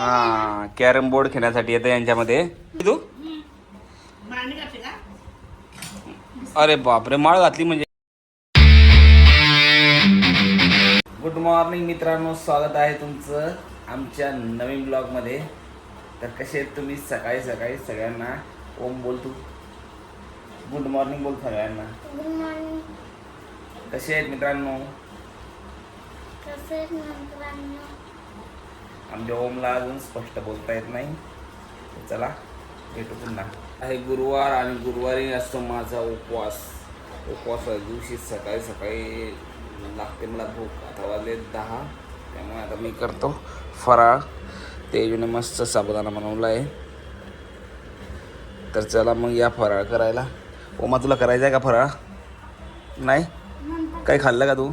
हा carrom board खेळण्यासाठी येतं यांच्यामध्ये. तू? अरे बापरे माळ घातली म्हणजे. गुड मॉर्निंग मित्रांनो स्वागत आहे तुमचं आमच्या नवीन ब्लॉगमध्ये. तर कसे आहेत तुम्ही? सकाळी सकाळी सगळ्यांना ओम बोल तू. गुड मॉर्निंग बोल सगळ्यांना. गुड मॉर्निंग कसे आहेत मित्रांनो? कसे मित्रांनो? आमच्या ओमला अजून स्पष्ट बोलता येत नाही. चला भेटू पुन्हा. आहे गुरुवार आणि गुरुवारी असतो माझा उपवास. उपवासा दिवशी सकाळी सकाळी लागते मला भूक. आता वाजले दहा. त्यामुळे आता मी करतो फराळ. तेजूने मस्त साबुदाणा बनवला आहे. तर चला मग या फराळ करायला. ओमा तुला करायचा आहे का फराळ? नाही? काही खाल्लं का तू?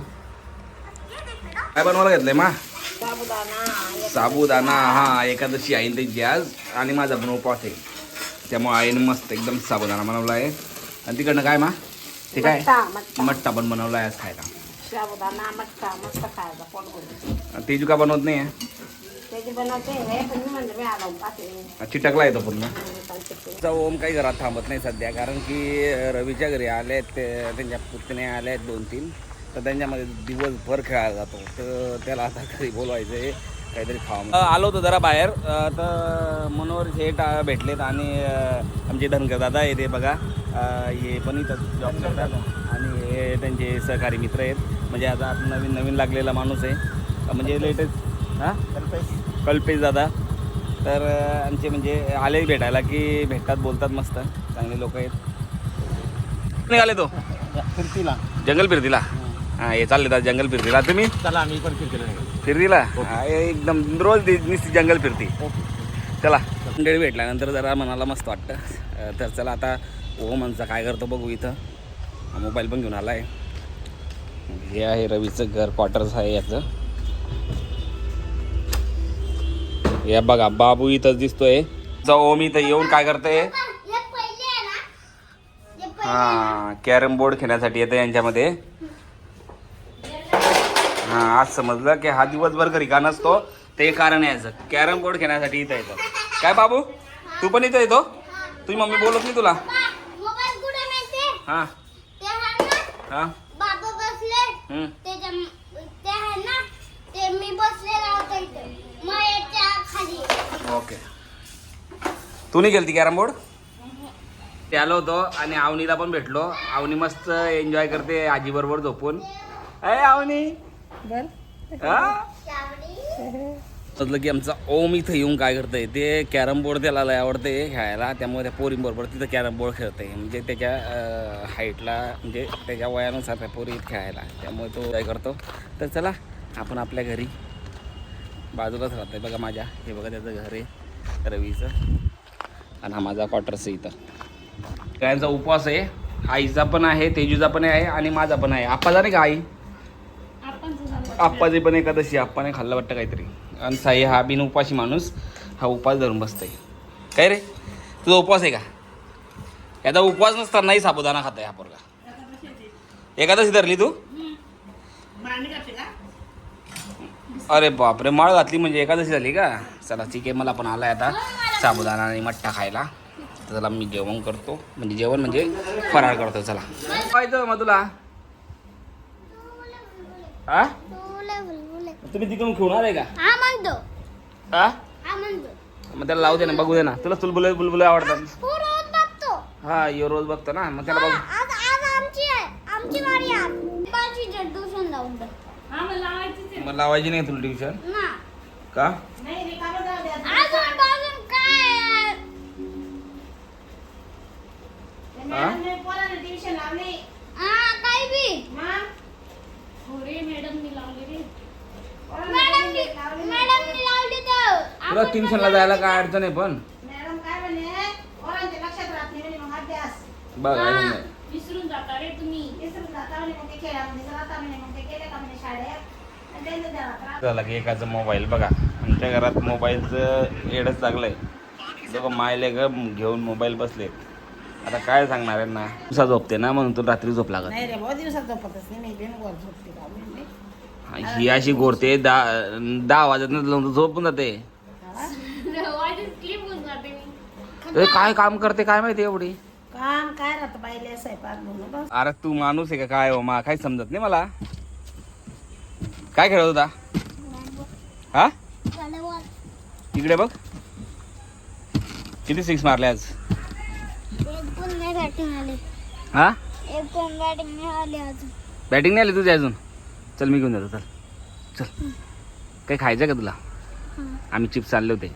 काय बनवायला घेतलंय मा? साबुदाणा हा. एकादशी आईन त्यांची आज आणि माझा पण उपवास आहे. त्यामुळे आईनं मस्त एकदम साबुदाणा बनवला आहे आणि तिकडनं काय मा? ते काय? मट्टा पण बनवला आहे आज खायला. साबुदाणा मट्टा मस्त खायचा पोट भरून. आणि तेजू का बनवत नाही आहे? चिटकला येतो पूर्ण. ओम काही घरात थांबत नाही सध्या कारण की रवीच्या घरी आले आहेत त्यांच्या पुतणे आले आहेत दोन तीन तर त्यांच्यामध्ये दिवसभर खेळायला जातो तर त्याला आता घरी बोलवायचं आहे काहीतरी खावा आलो होतो जरा बाहेर तर मनोहर शेठ भेटलेत आणि आमचे धनगर दादा आहे ते बघा हे पण इथं जॉब करतात आणि हे त्यांचे सहकारी मित्र आहेत. म्हणजे आता नवीन नवीन लागलेला माणूस आहे. म्हणजे लेटेस्ट हां? कल्पेश. दादा. तर आमचे म्हणजे आले भेटायला की भेटतात बोलतात मस्त. चांगले लोक आहेत. निघाले तो? फिरतीला. जंगल फिरतीला. हां हे चालले तर जंगल फिरतीला. तुम्ही? चला आम्ही पण फिरतीला. निघालो. फिरतीला हा, एकदम रोज दि- नुसती जंगल फिरती. चला. मंडळी भेटल्यानंतर जरा मनाला मस्त वाटतं. अ, तर चला आता ओ म्हणचा काय करतो बघू इथं. हा मोबाईल पण घेऊन आला आहे हे आहे रवीचं घर क्वार्टर्स आहे याचं. या बघा बाबू इथंच दिसतोय. जाऊ ओम इथं येऊन काय करतोय? पहिले आहे ना. पहिले हा कॅरम बोर्ड खेळण्यासाठी येतं यांच्यामध्ये. हा आज समजलं की हा दिवसभर घरी का नसतो ते कारण आहे याचं. कॅरम बोर्ड खेळण्यासाठी इथं येतो. काय बाबू? तू पण इथं येतो? तुझी मम्मी बोलत नाही तुला? हा. हा. ओके तू नाही गेलती कॅरम बोर्ड? ते आलो होतो आणि आवनीला पण भेटलो. आवनी मस्त एन्जॉय करते आजीबरोबर झोपून. अय आवनी! हा? म्हटलं की आमचा ओम इथं येऊन काय करतंय ते कॅरम बोर्ड त्याला लय आवडते खेळायला त्यामुळे त्या पोरींबरोबर तिथं कॅरम बोर्ड खेळतंय. म्हणजे त्याच्या हाईटला म्हणजे त्याच्या वयानुसार त्या पोरी खेळायला. त्यामुळे तो काय करतो. तर चला आपण आपल्या घरी बाजूलाच राहतोय बघा माझ्या. हे बघा त्याचं घर आहे रवीचं. आणि हा माझा क्वार्टर्स आहे इथं. गायांचा उपवास आहे. आईचा पण आहे तेजूचा पण आहे आणि माझा पण आहे. आप्पाचा नाही का आई? आप्पाची पण एकादशी आप्पाने खाल्लं वाटतं काहीतरी. आणि साई हा बिन उपाशी माणूस हा उपवास धरून बसतोय. काय रे? तुझा उपवास आहे का? याचा उपवास नसता नाही साबुदाणा खाताय हा पोरगा. एकादशी धरली तू? अरे बापरे माळ घातली म्हणजे एकादशी झाली का? चला ठीक आहे मला पण आलाय आता साबुदाणा आणि मठ्ठा खायला. तर चला मी जेवण करतो. म्हणजे जेवण म्हणजे फराळ करतो चला. पाहिजे मग तुला? हा तुम्ही तिकडून खेळून आले का? हा म्हणतो. हा? हा म्हणतो. मग त्याला लावू दे ना बघू दे ना. तुला चुलबुले बुलबुले आवडतात. हो रोज बघतो. हा यो रोज बघतो ना. मग त्याला बघू. आज आज आमची आहे. आमची वारी आहे पाचवी ट्यूशन जाऊन दे. मग लावायची नाही तुला ट्युशन? ना. का? अजून अजून काय? आहे? हा? हा काय बी? तुला ट्युशनला जायला काय अडचण आहे पण. मॅडम काय म्हणे? पोरांच्या लक्षात राहत नाही म्हणे मग अभ्यास. बघ आहे म्हणे. विसरून जाता रे तुम्ही. विसरून जाता म्हणे मग ते खेळामध्ये राहता म्हणे मग ते गेले का म्हणे शाळेत? आणि त्यांचं द्यावा त्रास. झाला की एकाचा मोबाईल बघा. आमच्या घरात मोबाईलचं एडच लागलंय. दोघं मायले ग घेऊन मोबाईल बसले आता काय सांगणार यांना? दिवसा झोपते ना म्हणून तू रात्री झोप लागत नाही रे बहुत दिवसात झोपतच नाही मी बिन वर झोपते का ही अशी गोरते दहा दहा वाजत झोपून जाते. हा? ए, काय काम करते काय माहिती एवढी? काम काय राहतं बाईले स्वयंपाक म्हणून बस. अरे तू माणूस आहे का काय हो मा काही समजत नाही मला. काय खेळत होता? हा? इकडे बघ. किती सिक्स मारले आज एक पण नाही बॅटिंग आली हा? बॅटिंग नाही आली अजून. बॅटिंग नाही आली तुझी अजून? चल मी घेऊन जातो चल. चल. काही खायचं का तुला? आम्ही चिप्स आणले होते.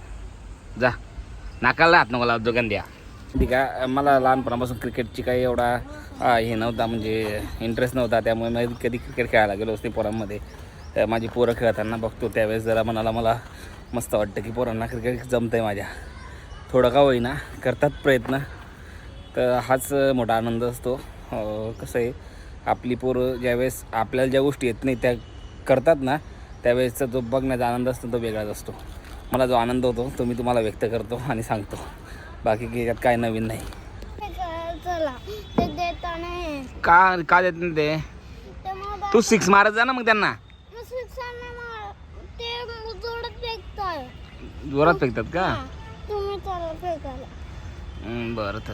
जा. नाकाला हात नको लावतो गंद्या ठीक आहे. मला लहानपणापासून क्रिकेटची काही एवढा हा, नव्हता म्हणजे इंटरेस्ट नव्हता. त्यामुळे मी कधी क्रिकेट खेळायला गेलो असते पोरांमध्ये. तर माझी पोरं खेळताना बघतो. त्यावेळेस जरा मनाला मला मस्त वाटतं की पोरांना क्रिकेट जमतं आहे माझ्या. थोडं का होईना करतात प्रयत्न. तर हाच मोठा आनंद असतो. कसं आहे आपली पोरं ज्यावेळेस आपल्याला ज्या गोष्टी येत नाही त्या करतात ना त्यावेळेसचा जो बघण्याचा आनंद असतो तो वेगळाच असतो. मला जो आनंद होतो तो मी तुम्हाला व्यक्त करतो आणि सांगतो. बाकी याच्यात काय नवीन नाही. का का देत नाही ते? ते सिक्स मारत जा ना मग त्यांना. जोरात फेकतात का? बरं तर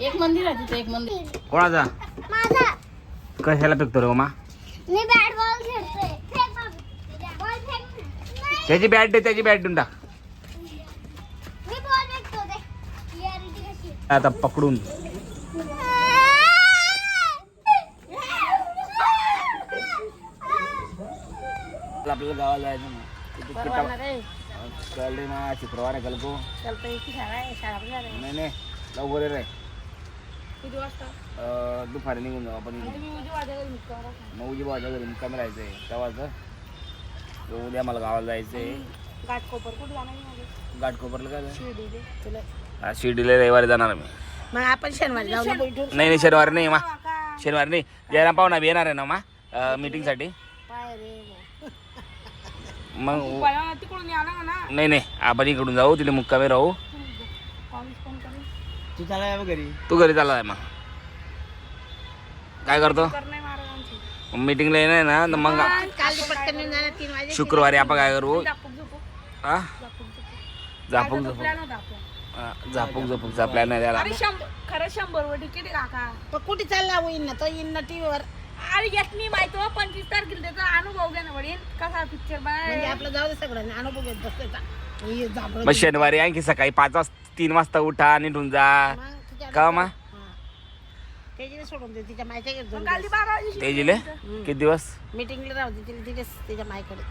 एक मंदिर आहे तिथे एक मंदिर. कोणाचा? माझा. कशाला फेकतो रे मा मी बॅट बॉल खेळतोय. फेक बाबू. बॉल फेक. नाही. त्याची बॅट दे त्याची बॅट देऊन टाक. मी बॉल फेकतो ते क्लिअरिटी कशी? आता पकडून. आपल्याला गावाला जायचं ना ना शुक्रवार आहे शाळा शाळा पण झाली. नाही नाही. लवकर ये रे. किती वाजता? अं, दुपारी निघून जाऊ आपण इथे. तुम्ही उद्या वाजायला निघतो नऊची बाजा घरी मुक्कामी राहायचं आहे तेव्हाच उद्या मला गावाला जायचं आहे गाठ कोपर कुठे जाणार नाही माझे? घाटकोपरला काय? जायचं? तुला. हा शिर्डीला रविवारी जाणार मी. मग आपण शनिवारी जाऊ ना. बैठून नाही नाही शनिवारी नाही मा. शनिवारी नाही. जयराम पाहुणा बी येणार आहे ना मा? मीटिंगसाठी पाय रे मग तिकडून नाही नाही. आपण इकडून जाऊ तिथे मुक्कामी राहू. तू चालाय घरी? तू घरी चालला आहे मग. काय करतो? नाही मीटिंगला येणार ना तर मग काल पटकन येऊन जाणार तीन वाजे. शुक्रवारी आपण काय करू? झापूक झोपूक हा? झापूक झोपूक झापूक झोपूक प्लॅन होता आपला हा, झापूक झोपूकचा प्लॅन आहे त्याला अरे शंभर खरं शंभर वर तिकीट काका? कुठे चालला होईन ना तो येईन ना टीव्हीवर. अरे यात मी माहिती हो पंचवीस तारखेला त्याचा अनुभव घ्या ना वडील. कसा पिक्चर म्हणजे आपलं जाऊ दे सगळं. अनुभव घेत बसते मग शनिवारी आणखी सकाळी पाच वाजता तीन वाजता उठा आणि निघून जा. का मा? त्याची सोडून दे तिच्या मायच्या घेतो तेजिले? किती दिवस? मीटिंगला राहू दे तिला तिथेच तिच्या मायकडे.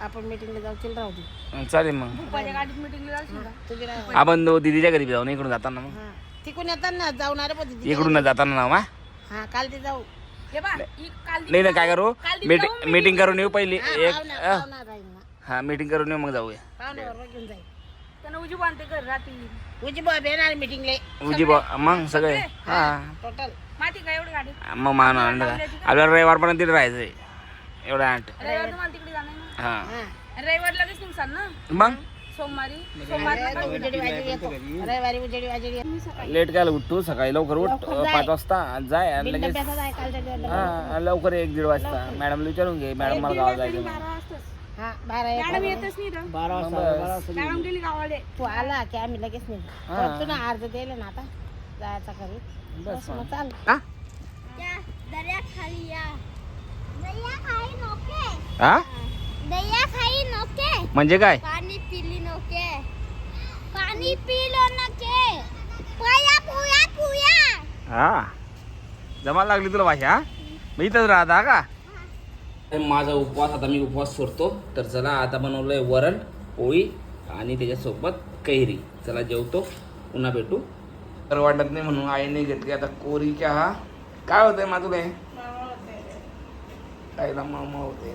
आपण मीटिंगला जाऊ तिला राहू दे. चालेल मग. गाडीत मीटिंगला जाशील तुझी राहू आपण दो दीदीच्या घरी जाऊ ना इकडून जाताना मग. हा. तिकून येताना जाऊन अरे पण इकडून जाताना ना मा? हा काल ते जाऊ. नाही. नाही काय करू? मीटिंग मीटिंग करून येऊ पहिली. एक पाहुणा अं, पाहुणा राहील ना. हा मीटिंग करून येऊ मग जाऊया. पाहुण्याबरोबर घेऊन जाईल. त्यांना उजी बांधते घर राहते उजी बाब येणार मीटिंगला उजी बा मग सगळे? हा. टोटल माहिती का एवढी गाडी? मग मान आपल्याला रविवारपर्यंत तिथे राहायचंय. एवढा आठ. रविवार तुम्हाला तिकडे जाणार ना? हा. रविवार लगेच निघसाल ना? मग? सोमवारी. उजेडी वाजेडी लेट काय उठतो? सकाळी लवकर उठ पाच वाजता आणि जाय आणि लगेच हा लवकर. एक दीड वाजता. मॅडमला विचारून घे. मॅडम मला गावाला जायचं हा बारा एक बारा वाजता बारा वाजता मॅडम तू आला की आम्ही लगेच निघू. हा. तू ना अर्ज दिले ना आता जायचा घरी. बस मग चाल. हा? त्या दर्याखाली या. नोके. हा. नोके. म्हणजे काय? पाणी पिली नोके. पाणी पिलो नके. पोया पोया पोया. हा. जमा लागली तुला भाषा मी इथंच राहता का? माझा उपवास आता मी उपवास सोडतो. तर चला आता बनवलंय वरण पोळी आणि त्याच्यासोबत कैरी. चला जेवतो. पुन्हा भेटू. तर वाटत नाही म्हणून आईने घेतली. आता कोरी चहा. काय होतंय माझं कायला मळमळ होते.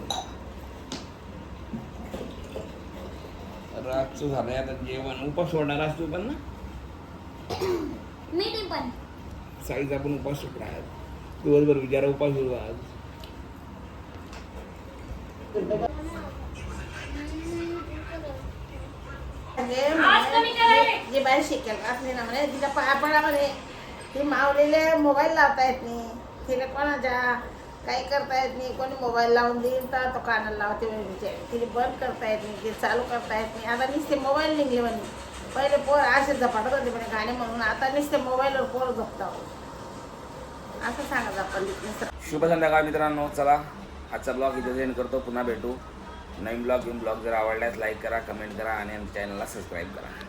रातचं झालंय आता जेवण. उपास सोडणार असतो पण ना? मी पण. साईचा पण उपास आहे दिवसभर विचारा उपास होतो आज जे बाहेर शिकेल असले ना म्हणे. तिच्या पायापडामध्ये ती मावलेले मोबाईल लावता येत नाही. तिला कोणाच्या काही करता येत नाही. कोणी मोबाईल लावून देईल तर तो कानाला लावते म्हणजे. तिला बंद करता येत नाही. ते चालू करता येत नाही. आता नुसते मोबाईल निघले म्हणे. पहिले पोर असे झपाटत होते म्हणे गाणे म्हणून. आता नुसते मोबाईलवर पोर झोपता असं सांगायचं आपण शुभ संध्याकाळ मित्रांनो. चला आजचा ब्लॉग इथे सेंड करतो. पुन्हा भेटू. नवीन ब्लॉग घेऊन ब्लॉग जर आवडल्यास लाईक करा कमेंट करा आणि आमच्या चॅनलला सबस्क्राईब करा.